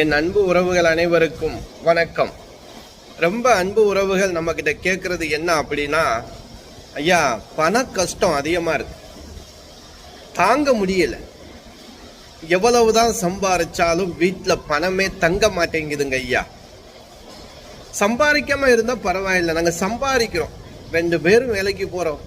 என் அன்பு உறவுகள் அனைவருக்கும் வணக்கம். ரொம்ப அன்பு உறவுகள் நம்ம கிட்ட கேட்கறது என்ன அப்படின்னா ஐயா பண கஷ்டம் அதிகமாக இருக்கு. தாங்க முடியல. எவ்வளவுதான் சம்பாரிச்சாலும் வீட்டில் பணமே தங்க மாட்டேங்குதுங்க ஐயா. சம்பாதிக்காம இருந்தால் பரவாயில்லை. நாங்கள் சம்பாதிக்கிறோம் ரெண்டு பேரும் வேலைக்கு போகிறோம்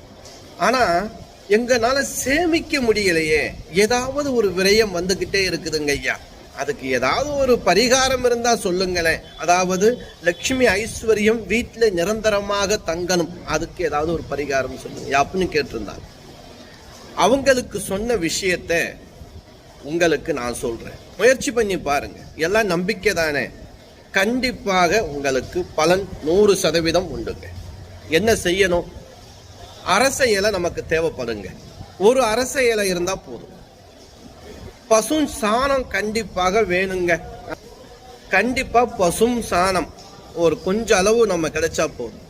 ஆனால் எங்களால் சேமிக்க முடியலையே. ஏதாவது ஒரு விரயம் வந்துக்கிட்டே இருக்குதுங்க ஐயா. அதுக்கு ஏதாவது ஒரு பரிகாரம் இருந்தால் சொல்லுங்களேன். அதாவது லக்ஷ்மி ஐஸ்வர்யம் வீட்டில் நிரந்தரமாக தங்கணும். அதுக்கு ஏதாவது ஒரு பரிகாரம் சொல்லுங்க. அப்படின்னு கேட்டிருந்தாங்க. அவங்களுக்கு சொன்ன விஷயத்த உங்களுக்கு நான் சொல்கிறேன் முயற்சி பண்ணி பாருங்க. எல்லாம் நம்பிக்கை தானே. கண்டிப்பாக உங்களுக்கு பலன் நூறு சதவீதம் உண்டுங்க. என்ன செய்யணும்? அரச இலை நமக்கு தேவைப்படுங்க. ஒரு அரச இலை இருந்தால் போதும். பசும் சாணம் கண்டிப்பாக வேணுங்க. கண்டிப்பாக பசும் சாணம். ஒரு கொஞ்ச அளவு நம்ம கிடைச்சா போதும்.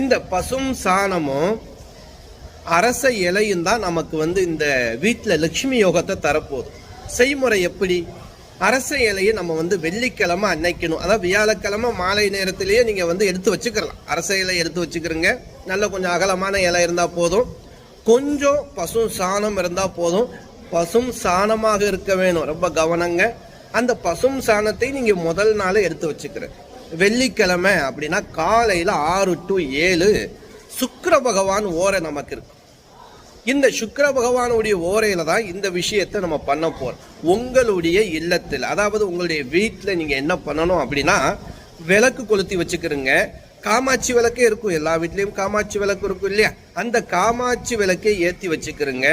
இந்த பசும் சாணமும் அரச இலையும் தான் நமக்கு வந்து இந்த வீட்டில் லட்சுமி யோகத்தை தரப்போகுது. செய்முறை எப்படி? அரச இலையை நம்ம வந்து வெள்ளிக்கிழமை அன்னைக்கணும். அதாவது வியாழக்கிழமை மாலை நேரத்திலேயே நீங்கள் வந்து எடுத்து வச்சுக்கலாம். அரச இலை எடுத்து வச்சுக்கிறோங்க. நல்ல கொஞ்சம் அகலமான இலை இருந்தால் போதும். கொஞ்சம் பசும் சாணம் இருந்தால் போதும். பசும் சாணமாக இருக்க வேணும். ரொம்ப கவனங்க. அந்த பசும் சாணத்தை நீங்கள் முதல் நாள் எடுத்து வச்சுக்கிறேன். வெள்ளிக்கிழமை அப்படின்னா காலையில் ஆறு டு ஏழு சுக்கர பகவான் ஓரை நமக்கு இருக்கு. இந்த சுக்கர பகவானுடைய ஓரையில தான் இந்த விஷயத்தை நம்ம பண்ண போகிறோம் உங்களுடைய இல்லத்தில் அதாவது உங்களுடைய வீட்டில் நீங்கள் என்ன பண்ணணும் அப்படின்னா விளக்கு கொளுத்தி வச்சுக்கிறீங்க. காமாட்சி விளக்கே இருக்கும். எல்லா வீட்லேயும் காமாட்சி விளக்கு இருக்கும் இல்லையா? அந்த காமாட்சி விளக்கை ஏற்றி வச்சுக்கிறீங்க.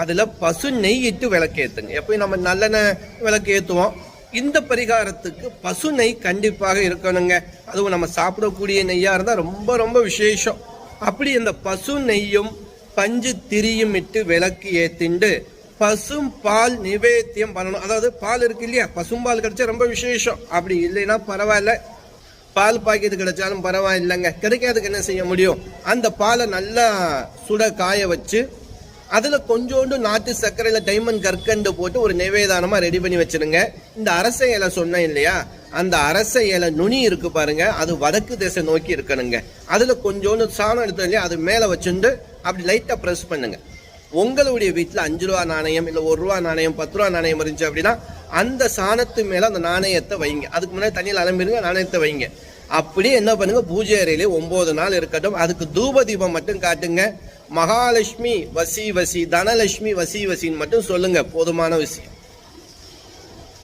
அதில் பசு நெய் இட்டு விளக்கேற்றுங்க எப்போ நம்ம நல்லெண்ணெய் விளக்கு ஏற்றுவோம் இந்த பரிகாரத்துக்கு பசு நெய் கண்டிப்பாக இருக்கணுங்க. அதுவும் நம்ம சாப்பிடக்கூடிய நெய்யாக இருந்தால் ரொம்ப ரொம்ப விசேஷம். அப்படி இந்த பசு நெய்யும் பஞ்சு திரியும் இட்டு விளக்கு ஏற்றிண்டு பசும் பால் நிவேத்தியம் பண்ணணும். அதாவது பால் இருக்கு இல்லையா? பசும்பால் கிடைச்சா ரொம்ப விசேஷம். அப்படி இல்லைன்னா பரவாயில்ல. பால் பாக்கெட் கிடைச்சாலும் பரவாயில்லைங்க. கிடைக்காதுக்கு என்ன செய்ய முடியும்? அந்த பாலை நல்லா சுட காய வச்சு அதில் கொஞ்சோண்டு நாட்டு சர்க்கரையில் டைமண்ட் கற்கண்டு போட்டு ஒரு நிவேதானமாக ரெடி பண்ணி வச்சுருங்க. இந்த அரச இலை சொன்னேன் இல்லையா? அந்த அரச இலை நுனி இருக்கு பாருங்க. அது வடக்கு திசை நோக்கி இருக்கணுங்க. அதில் கொஞ்சோண்டு சாணம் எடுத்து இல்லையா? அது மேலே வச்சுட்டு அப்படி லைட்டாக ப்ரெஸ் பண்ணுங்க. உங்களுடைய வீட்டில் அஞ்சு ரூபா நாணயம் இல்லை ஒரு ரூபா நாணயம் பத்து ரூபா நாணயம் இருந்துச்சு அப்படின்னா அந்த சாணத்து மேலே அந்த நாணயத்தை வைங்க. அதுக்கு முன்னாடி தண்ணியில் அலம்பிடுங்க நாணயத்தை வைங்க. அப்படியே என்ன பண்ணுங்க? பூஜை அறையிலே ஒம்பது நாள் இருக்கட்டும். அதுக்கு தூப தீபம் மட்டும் காட்டுங்க. மகாலட்சுமி வசி வசி தனலட்சுமி வசி வசின்னு மட்டும் சொல்லுங்க போதுமான விஷயம்.